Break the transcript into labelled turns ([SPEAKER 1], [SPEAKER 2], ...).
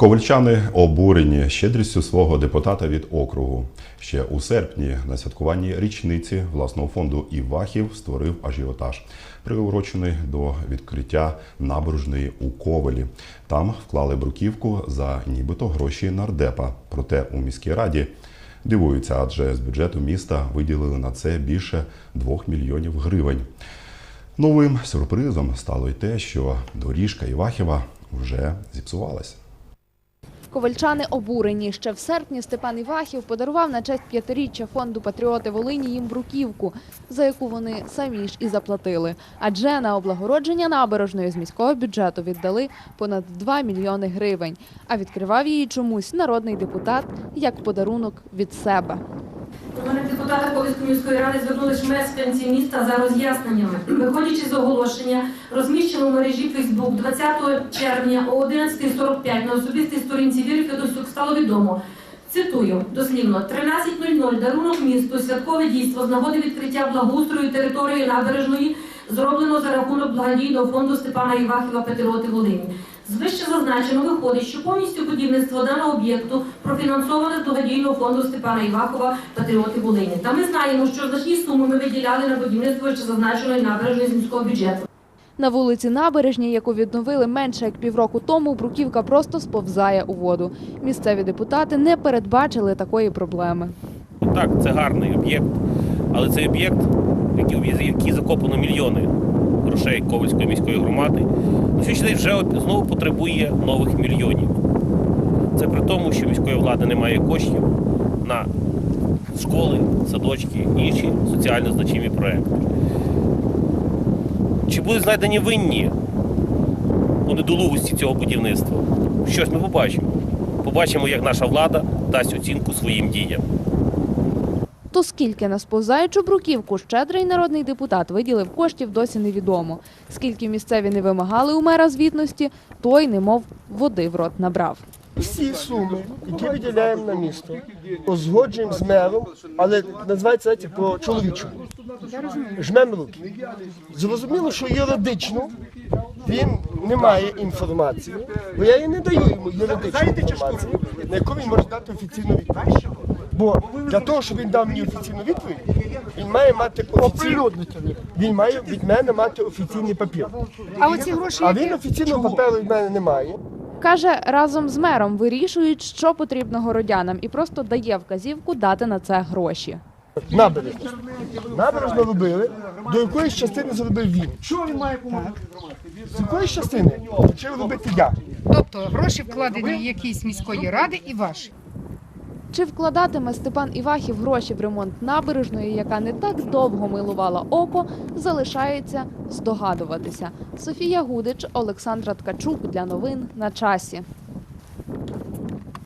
[SPEAKER 1] Ковальчани обурені щедрістю свого депутата від округу. Ще у серпні на святкуванні річниці власного фонду Івахів створив ажіотаж, приурочений до відкриття набережної у Ковелі. Там вклали бруківку за нібито гроші нардепа. Проте у міській раді дивуються, адже з бюджету міста виділили на це більше 2 мільйонів гривень. Новим сюрпризом стало й те, що доріжка Івахіва вже зіпсувалась.
[SPEAKER 2] Ковальчани обурені. Ще в серпні Степан Івахів подарував на честь п'ятиріччя фонду Патріоти Волині їм бруківку, за яку вони самі ж і заплатили. Адже на облагородження набережної з міського бюджету віддали понад 2 мільйони гривень. А відкривав її чомусь народний депутат як подарунок від себе.
[SPEAKER 3] Депутати Ковицької міської ради звернулися мешканці міста за роз'ясненнями. Виходячи з оголошення, розміщено в мережі Facebook 20 червня о 11.45 на особистій сторінці Віри Федосюк стало відомо. Цитую дослівно 13.00 дарунок місту святкове дійство з нагоди відкриття благоустрою території набережної зроблено за рахунок благодійного фонду Степана Івахіва Патріоти Волині. З вище зазначено виходить, що повністю будівництво даного об'єкту профінансоване з благодійного фонду Степана Івакова Патріоти Волині. Та ми знаємо, що значні суми ми виділяли на будівництво ще зазначеної набережної з міського бюджету.
[SPEAKER 2] На вулиці Набережній, яку відновили менше як півроку тому, бруківка просто сповзає у воду. Місцеві депутати не передбачили такої проблеми.
[SPEAKER 4] Так, це гарний об'єкт, але цей об'єкт, який, в який закопано мільйони грошей Ковальської міської громади, на вже знову потребує нових мільйонів. Це при тому, що міської влади немає коштів на школи, садочки і інші соціально значимі проекти. Чи будуть знайдені винні у недолугості цього будівництва? Щось ми побачимо. Побачимо, як наша влада дасть оцінку своїм діям.
[SPEAKER 2] То скільки на сповзаючу бруківку щедрий народний депутат виділив коштів, досі невідомо. Скільки місцеві не вимагали у мера звітності, той немов води в рот набрав.
[SPEAKER 5] Всі суми, які виділяємо на місто, узгоджуємо з мером, але називається по чоловічому. Жмемо руки. Зрозуміло, що юридично він не має інформації, бо я їй не даю йому юридичну інформацію, на яку він може дати офіційну відповідь. Бо для того, щоб він дав мені офіційну відповідь, він має мати офіційну, він має від мене мати офіційний папір.
[SPEAKER 6] А оці гроші,
[SPEAKER 5] А
[SPEAKER 6] які-
[SPEAKER 5] він офіційного паперу від мене не має.
[SPEAKER 2] Каже, разом з мером вирішують, що потрібно городянам, і просто дає вказівку дати на це гроші.
[SPEAKER 5] Набережну. Набережну робили, до якоїсь частини зробив він. Що він має З якоїсь частини почав робити я.
[SPEAKER 6] тобто гроші вкладені якісь міської ради і ваші.
[SPEAKER 2] Чи вкладатиме Степан Івахів гроші в ремонт набережної, яка не так довго милувала око, залишається здогадуватися. Софія Гудич, Олександра Ткачук для новин на часі.